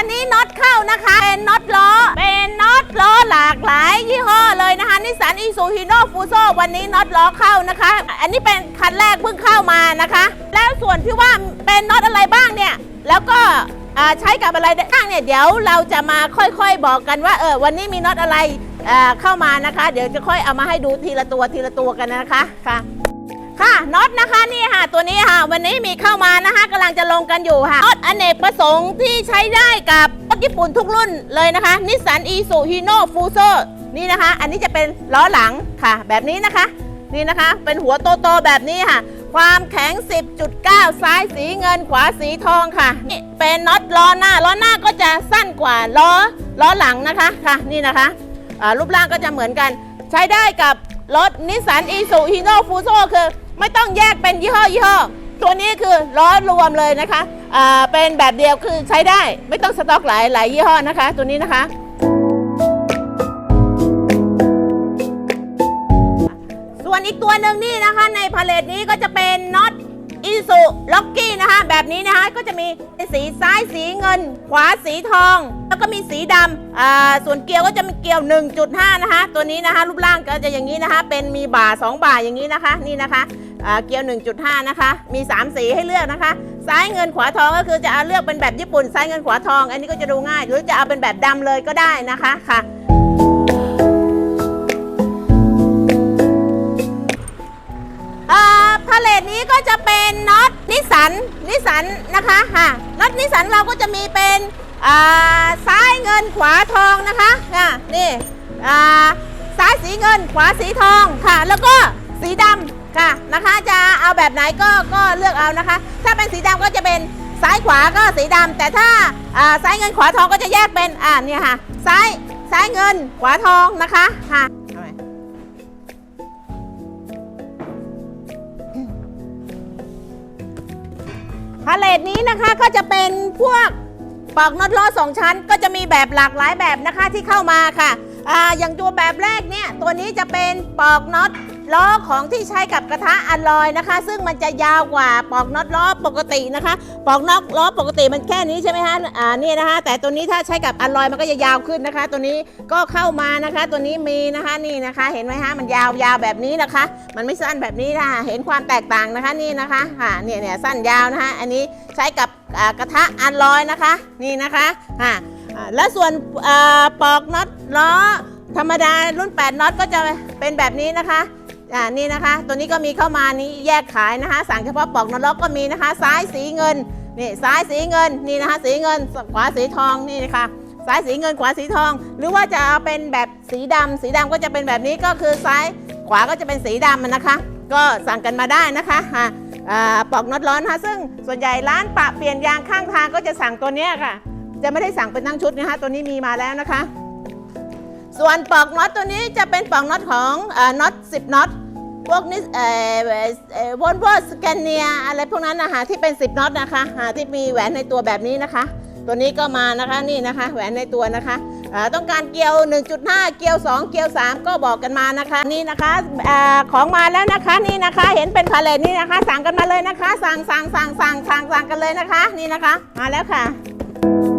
วันนี้น็อตเข้านะคะ เป็นน็อตล้อ เป็นน็อตล้อหลากหลายยี่ห้อเลยนะคะนิสสันอีซูฮิโน่ฟูโซวันนี้น็อตล้อเข้านะคะ อันนี้เป็นคันแรกเพิ่งเข้ามานะคะ แล้วส่วนที่ว่าเป็นน็อตอะไรบ้างเนี่ย แล้วก็ใช้กับอะไรบ้างเนี่ยเดี๋ยวเราจะมาค่อยๆบอกกันว่าเออวันนี้มีน็อตอะไรเข้ามานะคะ เดี๋ยวจะค่อยเอามาให้ดูทีละตัวทีละตัวกันนะคะค่ะ ค่ะน็อตนะคะนี่ค่ะ ตัวนี้ค่ะ วันนี้มีเข้ามานะคะกำลังจะลงกันอยู่ค่ะน็อตอเนกประสงค์ที่ใช้ได้กับรถญี่ปุ่นทุกรุ่นเลยนะคะนิสสันอีซูฮิโนฟูโซนี่นะคะ อันนี้จะเป็นล้อหลังค่ะ แบบนี้นะคะ นี่นะคะเป็นหัวโตๆแบบนี้ค่ะ ความแข็ง 10.9 ซ้ายสีเงินขวาสีทองค่ะนี่เป็นน็อตล้อหน้าล้อหน้าก็จะสั้นกว่าล้อล้อหลังนะคะค่ะ นี่นะคะรูปร่างก็จะเหมือนกัน ใช้ได้กับรถนิสสันอีซูฮิโนฟูโซคือ ไม่ต้องแยกเป็นยี่ห้อยี่ห้อตัวนี้คือล้อรวมเลยนะคะอ่าเป็นแบบเดียวคือใช้ได้ไม่ต้องสต็อกหลายหลายยี่ห้อนะคะ ตัวนี้นะคะ ส่วนอีกตัวหนึ่งนี่นะคะ ในพาเลตนี้ก็จะเป็นน็อตอีสุล็อกกี้นะคะ แบบนี้นะคะก็จะมีสีซ้ายสีเงิน ขวาสีทอง แล้วก็มีสีดำอ่าส่วนเกลียวก็จะมีเกลียว 1.5 นะคะ ตัวนี้นะคะ รูปร่างก็จะอย่างนี้นะคะ เป็นมีบ่า 2 บ่าอย่างนี้นะคะนี่นะคะ เกลียว 1.5 นะคะ มี 3 สีให้เลือกนะคะ ซ้ายเงินขวาทองก็คือจะเอาเลือกเป็นแบบญี่ปุ่น ซ้ายเงินขวาทอง อันนี้ก็จะดูง่าย หรือจะเอาเป็นแบบดำเลยก็ได้นะคะค่ะอ่าพาเลทนี้ก็จะเป็นน็อตนิสันนิสันนะคะค่ะน็อตนิสันเราก็จะมีเป็นอ่าซ้ายเงินขวาทองนะคะอะนี่อ่าซ้ายสีเงินขวาสีทองค่ะ แล้วก็สีดำ ค่ะนะคะจะเอาแบบไหนก็ก็เลือกเอานะคะ ถ้าเป็นสีดำก็จะเป็นซ้ายขวาก็สีดำแต่ถ้าซ้ายเงินขวาทองก็จะแยกเป็นอ่าเนี่ยค่ะซ้ายซ้ายเงินขวาทองนะคะค่ะพาเลทนี้นะคะก็จะเป็นพวกปอกน็อตล้อสองชั้น ก็จะมีแบบหลากหลายแบบนะคะที่เข้ามาค่ะออย่างตัวแบบแรกเนี่ยตัวนี้จะเป็นปอกน็อต ล้อของที่ใช้กับกระทะอัลลอยนะคะ ซึ่งมันจะยาวกว่าปอกน็อตล้อปกตินะคะ ปอกน็อตล้อปกติมันแค่นี้ใช่ไหมคะอ่านี่นะคะ แต่ตัวนี้ถ้าใช้กับอัลลอยมันก็จะยาวขึ้นนะคะ ตัวนี้ก็เข้ามานะคะ ตัวนี้มีนะคะนี่นะคะ เห็นไหมคะมันยาวยาวแบบนี้นะคะ มันไม่สั้นแบบนี้นะคะเห็นความแตกต่างนะคะนี่นะคะค่ะเนี่ยเนี่ยสั้นยาวนะคะ อันนี้ใช้กับกระทะอันลอยนะคะ นี่นะคะอ่าและส่วนปอกน็อตล้อธรรมดารุ่น 8น็อตก็จะเป็นแบบนี้นะคะ อ่านี่นะคะ ตัวนี้ก็มีเข้ามานี้แยกขายนะคะ สั่งเฉพาะปอกน็อตล้อก็มีนะคะ ซ้ายสีเงินนี่ซ้ายสีเงินนี่นะคะ สีเงินขวาสีทองนี่นะคะซ้ายสีเงินขวาสีทอง หรือว่าจะเอาเป็นแบบสีดำสีดำก็จะเป็นแบบนี้ก็คือซ้ายขวาก็จะเป็นสีดำนะคะ ก็สั่งกันมาได้นะคะอ่าอ่าปอกน็อตร้อนนะคะซึ่งส่วนใหญ่ร้านปะเปลี่ยนยางข้างทางก็จะสั่งตัวเนี้ยค่ะ จะไม่ได้สั่งเป็นทั้งชุดนะคะตัวนี้มีมาแล้วนะคะ ส่วนปอกน็อตตัวนี้จะเป็นปอกน็อตของน็อต10น็อต พวกนี้เอ่อวอลโวสแกนเนียอะไรพวกนั้นนะคะที่เป็น 10น็อตนะคะที่มีแหวนในตัวแบบนี้นะคะ ตัวนี้ก็มานะคะนี่นะคะ แหวนในตัวนะคะต้องการเกลียว 1.5 เกลียว 2 เกลียว 3 ก็บอกกันมานะคะ นี่นะคะอของมาแล้วนะคะนี่นะคะ เห็นเป็นพาเลทนี่นะคะ สั่งกันมาเลยนะคะ สั่งสั่งสั่งสั่งสั่งสั่งกันเลยนะคะ นี่นะคะ มาแล้วค่ะ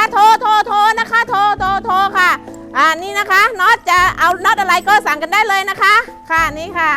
นะคะโทรโทรโทรนะคะโทรโทรโทรค่ะ อ่านี่นะคะน็อตจะเอาน็อตอะไรก็สั่งกันได้เลยนะคะ ค่ะนี่ค่ะ